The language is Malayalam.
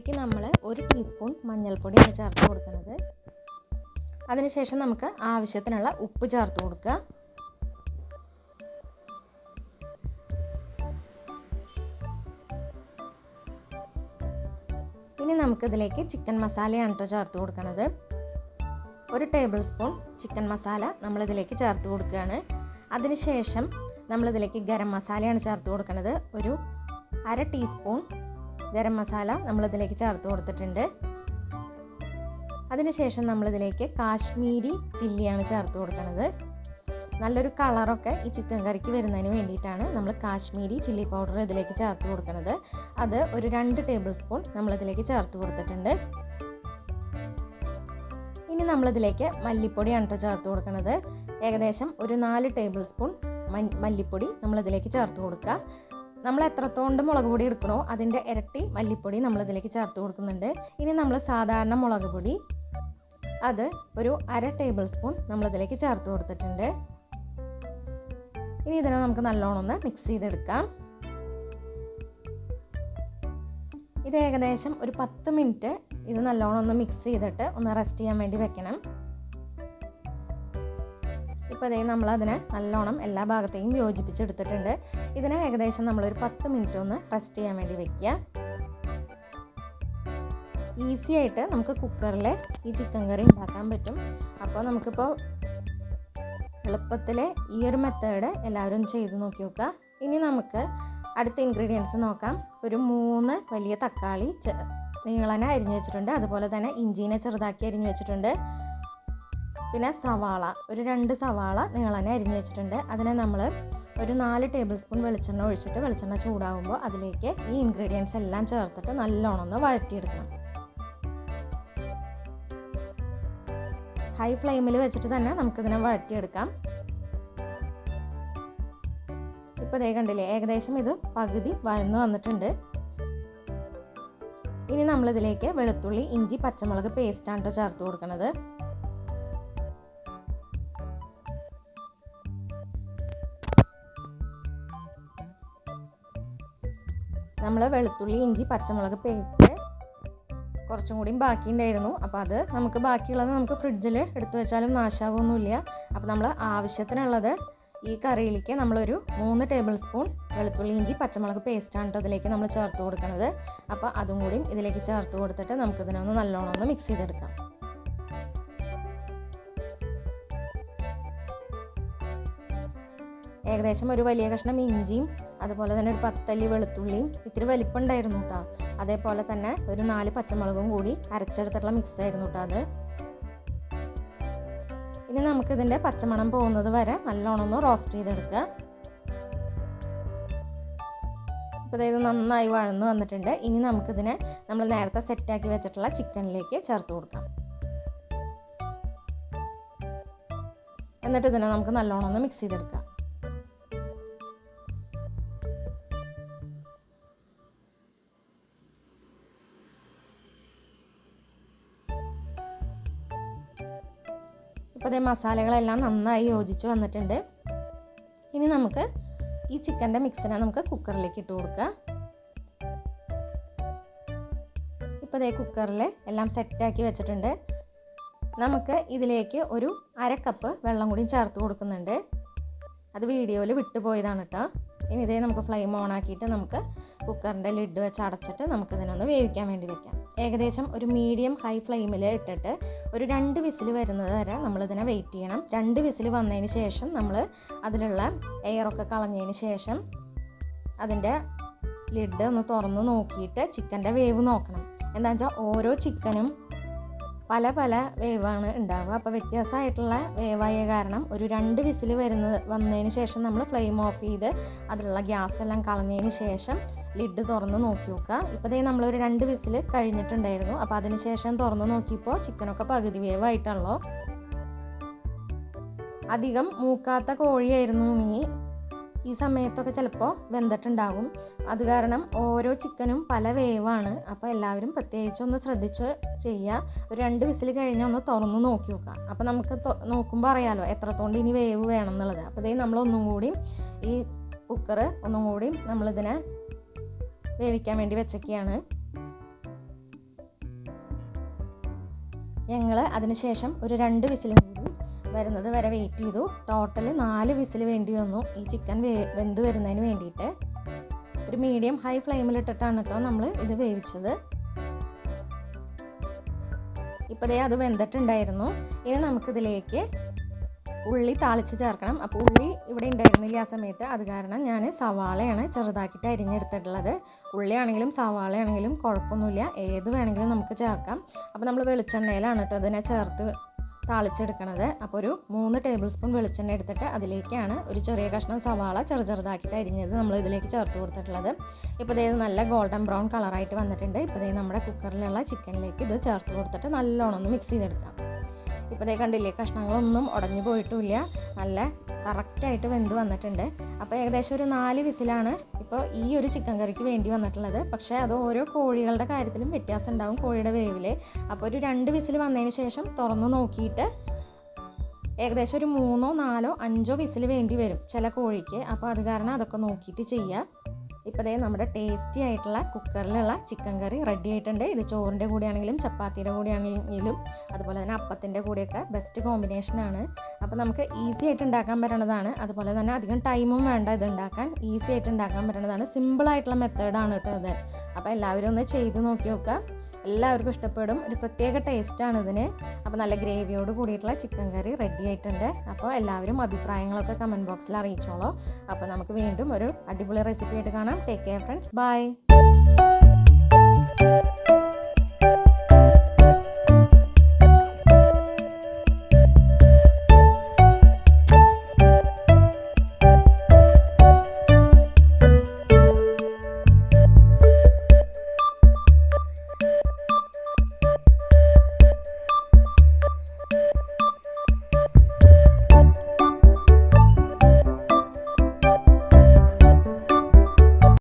ഇതിലേക്ക് നമ്മൾ ഒരു ടീസ്പൂൺ മഞ്ഞൾപ്പൊടിയാണ് ചേർത്ത് കൊടുക്കുന്നത്. അതിനുശേഷം നമുക്ക് ആവശ്യത്തിനുള്ള ഉപ്പ് ചേർത്ത് കൊടുക്കുക. ഇനി നമുക്കിതിലേക്ക് ചിക്കൻ മസാലയാണ് കേട്ടോ ചേർത്ത് കൊടുക്കുന്നത് ഒരു ടേബിൾ സ്പൂൺ ചിക്കൻ മസാല നമ്മളിതിലേക്ക് ചേർത്ത് കൊടുക്കുകയാണ്. അതിനുശേഷം നമ്മളിതിലേക്ക് ഗരം മസാലയാണ് ചേർത്ത് കൊടുക്കുന്നത് ഒരു അര ടീസ്പൂൺ ഗരം മസാല നമ്മളിതിലേക്ക് ചേർത്ത് കൊടുത്തിട്ടുണ്ട്. അതിനുശേഷം നമ്മളിതിലേക്ക് കാശ്മീരി ചില്ലിയാണ് ചേർത്ത് കൊടുക്കുന്നത് നല്ലൊരു കളറൊക്കെ ഈ ചിക്കൻ കറിക്ക് വരുന്നതിന് വേണ്ടിയിട്ടാണ് നമ്മൾ കാശ്മീരി ചില്ലി പൗഡർ ഇതിലേക്ക് ചേർത്ത് കൊടുക്കുന്നത് അത് ഒരു രണ്ട് ടേബിൾ സ്പൂൺ നമ്മളിതിലേക്ക് ചേർത്ത് കൊടുത്തിട്ടുണ്ട്. ഇനി നമ്മളിതിലേക്ക് മല്ലിപ്പൊടിയാണ് കേട്ടോ ചേർത്ത് കൊടുക്കുന്നത് ഏകദേശം ഒരു നാല് ടേബിൾ സ്പൂൺ മല്ലിപ്പൊടി നമ്മളിതിലേക്ക് ചേർത്ത് കൊടുക്കുക. നമ്മൾ എത്രത്തോണ്ട് മുളക് പൊടി എടുക്കണോ അതിന്റെ ഇരട്ടി മല്ലിപ്പൊടി നമ്മളിതിലേക്ക് ചേർത്ത് കൊടുക്കുന്നുണ്ട്. ഇനി നമ്മൾ സാധാരണ മുളക് പൊടി അത് ഒരു അര ടേബിൾ സ്പൂൺ നമ്മളിതിലേക്ക് ചേർത്ത് കൊടുത്തിട്ടുണ്ട്. ഇനി ഇതിനെ നമുക്ക് നല്ലോണം ഒന്ന് മിക്സ് ചെയ്തെടുക്കാം. ഇത് ഏകദേശം ഒരു പത്ത് മിനിറ്റ് ഇത് നല്ലോണം ഒന്ന് മിക്സ് ചെയ്തിട്ട് ഒന്ന് റെസ്റ്റ് ചെയ്യാൻ വേണ്ടി വെക്കണം. ഇപ്പോൾ അതേ നമ്മൾ അതിനെ നല്ലോണം എല്ലാ ഭാഗത്തെയും യോജിപ്പിച്ചെടുത്തിട്ടുണ്ട്. ഇതിനെ ഏകദേശം നമ്മളൊരു പത്ത് മിനിറ്റ് ഒന്ന് റെസ്റ്റ് ചെയ്യാൻ വേണ്ടി വെക്കുക ഈസി ആയിട്ട് നമുക്ക് കുക്കറിൽ ഈ ചിക്കൻ കറി ഉണ്ടാക്കാൻ പറ്റും. അപ്പോൾ നമുക്കിപ്പോൾ എളുപ്പത്തിലെ ഈ ഒരു മെത്തേഡ് എല്ലാവരും ചെയ്ത് നോക്കി നോക്കുക. ഇനി നമുക്ക് അടുത്ത ഇൻഗ്രീഡിയൻസ് നോക്കാം. ഒരു മൂന്ന് വലിയ തക്കാളി നീളനെ അരിഞ്ഞു വെച്ചിട്ടുണ്ട്. അതുപോലെ തന്നെ ഇഞ്ചീനെ ചെറുതാക്കി അരിഞ്ഞു വെച്ചിട്ടുണ്ട്. പിന്നെ സവാള ഒരു രണ്ട് സവാള നീളന അരിഞ്ഞു വെച്ചിട്ടുണ്ട്. അതിനെ നമ്മൾ ഒരു നാല് ടേബിൾ സ്പൂൺ വെളിച്ചെണ്ണ ഒഴിച്ചിട്ട് വെളിച്ചെണ്ണ ചൂടാകുമ്പോൾ അതിലേക്ക് ഈ ഇൻഗ്രീഡിയൻസ് എല്ലാം ചേർത്തിട്ട് നല്ലോണം ഒന്ന് വഴറ്റിയെടുക്കണം. ഹൈ ഫ്ലെയിമിൽ വെച്ചിട്ട് തന്നെ നമുക്കിതിനെ വഴറ്റിയെടുക്കാം. ഇപ്പോൾ ദേ കണ്ടില്ലേ ഏകദേശം ഇത് പകുതി വഴന്നു വന്നിട്ടുണ്ട്. ഇനി നമ്മളിതിലേക്ക് വെളുത്തുള്ളി ഇഞ്ചി പച്ചമുളക് പേസ്റ്റാണ് കേട്ടോ ചേർത്ത് കൊടുക്കുന്നത് നമ്മൾ വെളുത്തുള്ളി ഇഞ്ചി പച്ചമുളക് പേസ്റ്റ് കുറച്ചും കൂടിയും ബാക്കിയുണ്ടായിരുന്നു അപ്പോൾ അത് നമുക്ക് ബാക്കിയുള്ളത് നമുക്ക് ഫ്രിഡ്ജിൽ എടുത്തു വെച്ചാലും നാശാവൊന്നുമില്ല അപ്പോൾ നമ്മൾ ആവശ്യത്തിനുള്ളത് ഈ കറിയിലേക്ക് നമ്മളൊരു മൂന്ന് ടേബിൾ സ്പൂൺ വെളുത്തുള്ളി ഇഞ്ചി പച്ചമുളക് പേസ്റ്റാണ് കേട്ടോ അതിലേക്ക് നമ്മൾ ചേർത്ത് കൊടുക്കുന്നത് അപ്പോൾ അതും കൂടിയും ഇതിലേക്ക് ചേർത്ത് കൊടുത്തിട്ട് നമുക്കിതിനൊന്ന് നല്ലോണം ഒന്ന് മിക്സ് ചെയ്തെടുക്കാം. ഏകദേശം ഒരു വലിയ കഷ്ണം ഇഞ്ചിയും അതുപോലെ തന്നെ ഒരു പത്തല്ലി വെളുത്തുള്ളിയും. ഇത്തിരി വലിപ്പമുണ്ടായിരുന്നു കേട്ടോ അതേപോലെ തന്നെ ഒരു നാല് പച്ചമുളകും കൂടി അരച്ചെടുത്തിട്ടുള്ള മിക്സ് ആയിരുന്നു കേട്ടോ അത്. ഇനി നമുക്കിതിന്റെ പച്ചമണം പോകുന്നത് വരെ നല്ലോണം ഒന്ന് റോസ്റ്റ് ചെയ്തെടുക്കുക ഇപ്പോൾ ഇത് നന്നായി വഴന്ന് വന്നിട്ടുണ്ട്. ഇനി നമുക്കിതിനെ നമ്മൾ നേരത്തെ സെറ്റാക്കി വെച്ചിട്ടുള്ള ചിക്കനിലേക്ക് ചേർത്ത് കൊടുക്കാം. എന്നിട്ട് ഇതിനെ നമുക്ക് നല്ലോണം ഒന്ന് മിക്സ് ചെയ്തെടുക്കാം. മസാലകളെല്ലാം നന്നായി യോജിച്ച് വന്നിട്ടുണ്ട്. ഇനി നമുക്ക് ഈ ചിക്കന്റെ മിക്സിനെ നമുക്ക് കുക്കറിലേക്ക് ഇട്ട് കൊടുക്കുക. ഇപ്പോൾ ദേ കുക്കറിൽ എല്ലാം സെറ്റാക്കി വെച്ചിട്ടുണ്ട്. നമുക്ക് ഇതിലേക്ക് ഒരു അര കപ്പ് വെള്ളം കൂടി ചേർത്ത് കൊടുക്കുന്നുണ്ട്. അത് വീഡിയോയിൽ വിട്ടുപോയതാണ് കേട്ടോ ഇനി ഇതേ നമുക്ക് ഫ്ലെയിം ഓൺ ആക്കിയിട്ട് നമുക്ക് കുക്കറിന്റെ ലിഡ് വെച്ച് അടച്ചിട്ട് നമുക്കിതിനൊന്ന് വേവിക്കാൻ വേണ്ടി വെക്കാം. ഏകദേശം ഒരു മീഡിയം ഹൈ ഫ്ലെയിമിൽ ഇട്ടിട്ട് ഒരു രണ്ട് വിസിൽ വരുന്നത് വരെ നമ്മളിതിനെ വെയിറ്റ് ചെയ്യണം. രണ്ട് വിസിൽ വന്നതിന് ശേഷം നമ്മൾ അതിലുള്ള എയറൊക്കെ കളഞ്ഞതിന് ശേഷം അതിന്റെ ലിഡ് ഒന്ന് തുറന്ന് നോക്കിയിട്ട് ചിക്കന്റെ വേവ് നോക്കണം. എന്താ വെച്ചാൽ ഓരോ ചിക്കനും പല പല വേവാണ് ഉണ്ടാവുക. അപ്പോൾ വ്യത്യാസമായിട്ടുള്ള വേവായ കാരണം ഒരു രണ്ട് വിസിൽ വരുന്നത് വന്നതിന് ശേഷം നമ്മൾ ഫ്ലെയിം ഓഫ് ചെയ്ത് അതിലുള്ള ഗ്യാസ് എല്ലാം കളഞ്ഞതിന് ശേഷം ലിഡ് തുറന്ന് നോക്കി നോക്കുക. ഇപ്പോൾ ദേ നമ്മളൊരു രണ്ട് വിസിൽ കഴിഞ്ഞിട്ടുണ്ടായിരുന്നു. അപ്പോൾ അതിന് ശേഷം തുറന്ന് നോക്കിയപ്പോൾ ചിക്കനൊക്കെ പകുതി വേവായിട്ടുള്ളൂ. അധികം മൂക്കാത്ത കോഴിയായിരുന്നു നീ. ഈ സമയത്തൊക്കെ ചിലപ്പോൾ വെന്തിട്ടുണ്ടാകും അത് കാരണം ഓരോ ചിക്കനും പല വേവാണ്. അപ്പോൾ എല്ലാവരും പ്രത്യേകിച്ച് ഒന്ന് ശ്രദ്ധിച്ച് ചെയ്യുക ഒരു രണ്ട് വിസിൽ കഴിഞ്ഞാൽ ഒന്ന് തുറന്ന് നോക്കി നോക്കാം അപ്പോൾ നമുക്ക് നോക്കുമ്പോൾ അറിയാലോ എത്രത്തോണ്ട് ഇനി വേവ് വേണം എന്നുള്ളത്. അപ്പോൾ ഇതേ നമ്മൾ ഒന്നും കൂടി ഈ കുക്കർ ഒന്നും കൂടി നമ്മളിതിനെ വേവിക്കാൻ വേണ്ടി വെച്ചൊക്കെയാണ്. ഞങ്ങൾ അതിനുശേഷം ഒരു രണ്ട് വിസിലും കൂടി വരുന്നത് വരെ വെയിറ്റ് ചെയ്തു. ടോട്ടൽ നാല് വിസിൽ വേണ്ടി വന്നു. ഈ ചിക്കൻ വേ വെന്ത് വരുന്നതിന് വേണ്ടിയിട്ട്. ഒരു മീഡിയം ഹൈ ഫ്ലെയിമിലിട്ടിട്ടാണ് കേട്ടോ നമ്മൾ ഇത് വേവിച്ചത്. ഇപ്പോഴേ അത് വെന്തിട്ടുണ്ടായിരുന്നു. ഇനി നമുക്കിതിലേക്ക് ഉള്ളി താളിച്ച് ചേർക്കണം. അപ്പോൾ ഉള്ളി ഇവിടെ ഉണ്ടായിരുന്നില്ല ആ സമയത്ത്. അത് കാരണം ഞാൻ സവാളയാണ് ചെറുതാക്കിയിട്ട് അരിഞ്ഞെടുത്തിട്ടുള്ളത്. ഉള്ളിയാണെങ്കിലും സവാളയാണെങ്കിലും കുഴപ്പമൊന്നുമില്ല. ഏത് വേണമെങ്കിലും നമുക്ക് ചേർക്കാം. അപ്പോൾ നമ്മൾ വെളിച്ചെണ്ണയിലാണ് കേട്ടോ അതിനെ ചേർത്ത് താളിച്ചെടുക്കണത്. അപ്പോൾ ഒരു മൂന്ന് ടേബിൾ സ്പൂൺ വെളിച്ചെണ്ണ എടുത്തിട്ട് അതിലേക്കാണ് ഒരു ചെറിയ കഷ്ണം സവാള ചെറു ചെറുതാക്കിയിട്ട് അരിഞ്ഞത് നമ്മൾ ഇതിലേക്ക് ചേർത്ത് കൊടുത്തിട്ടുള്ളത്. ഇപ്പോൾ ഇതേ നല്ല ഗോൾഡൻ ബ്രൗൺ കളറായിട്ട് വന്നിട്ടുണ്ട്. ഇപ്പോൾ ഇതേ നമ്മുടെ കുക്കറിലുള്ള ചിക്കനിലേക്ക് ഇത് ചേർത്ത് കൊടുത്തിട്ട് നല്ലോണം ഒന്ന് മിക്സ് ചെയ്തെടുക്കാം. ഇപ്പോൾ കണ്ടില്ലേ കഷ്ണങ്ങളൊന്നും ഉടഞ്ഞു പോയിട്ടുമില്ല നല്ല കറക്റ്റായിട്ട് വെന്ത് വന്നിട്ടുണ്ട്. അപ്പോൾ ഏകദേശം ഒരു നാല് വിസിലാണ് ഇപ്പോൾ ഈ ഒരു ചിക്കൻ കറിക്ക് വേണ്ടി വന്നിട്ടുള്ളത്. പക്ഷേ അത് ഓരോ കോഴികളുടെ കാര്യത്തിലും വ്യത്യാസം ഉണ്ടാവും കോഴിയുടെ വേവിൽ അപ്പോൾ ഒരു രണ്ട് വിസിൽ വന്നതിന് ശേഷം തുറന്ന് നോക്കിയിട്ട് ഏകദേശം ഒരു മൂന്നോ നാലോ അഞ്ചോ വിസിൽ വേണ്ടി വരും ചില കോഴിക്ക്. അപ്പോൾ അത് കാരണം അതൊക്കെ നോക്കിയിട്ട് ചെയ്യുക ഇപ്പോൾ ദേ നമ്മുടെ ടേസ്റ്റി ആയിട്ടുള്ള കുക്കറിലുള്ള ചിക്കൻ കറി റെഡി ആയിട്ടുണ്ട്. ഇത് ചോറിന്റെ കൂടെയാണെങ്കിലും ചപ്പാത്തിയുടെ കൂടെയാണെങ്കിലും അതുപോലെ തന്നെ അപ്പത്തിന്റെ കൂടെയൊക്കെ ബെസ്റ്റ് കോമ്പിനേഷനാണ് അപ്പോൾ നമുക്ക് ഈസി ആയിട്ട് ഉണ്ടാക്കാൻ പറ്റണതാണ്. അതുപോലെ തന്നെ അധികം ടൈമും വേണ്ട ഇത് ഉണ്ടാക്കാൻ. ഈസി ആയിട്ട് ഉണ്ടാക്കാൻ പറ്റണതാണ്. സിമ്പിളായിട്ടുള്ള മെത്തേഡാണ് കേട്ടോ അത് അപ്പോൾ എല്ലാവരും ഒന്ന് ചെയ്ത് നോക്കി നോക്കുക. എല്ലാവർക്കും ഇഷ്ടപ്പെടും. ഒരു പ്രത്യേക ടേസ്റ്റാണ് ഇതിന്. അപ്പോൾ നല്ല ഗ്രേവിയോട് കൂടിയിട്ടുള്ള ചിക്കൻ കറി റെഡി ആയിട്ടുണ്ട്. അപ്പോൾ എല്ലാവരും അഭിപ്രായങ്ങളൊക്കെ കമന്റ് ബോക്സിൽ അറിയിച്ചോളൂ. അപ്പോൾ നമുക്ക് വീണ്ടും ഒരു അടിപൊളി റെസിപ്പി ആയിട്ട് കാണാം. Take care friends bye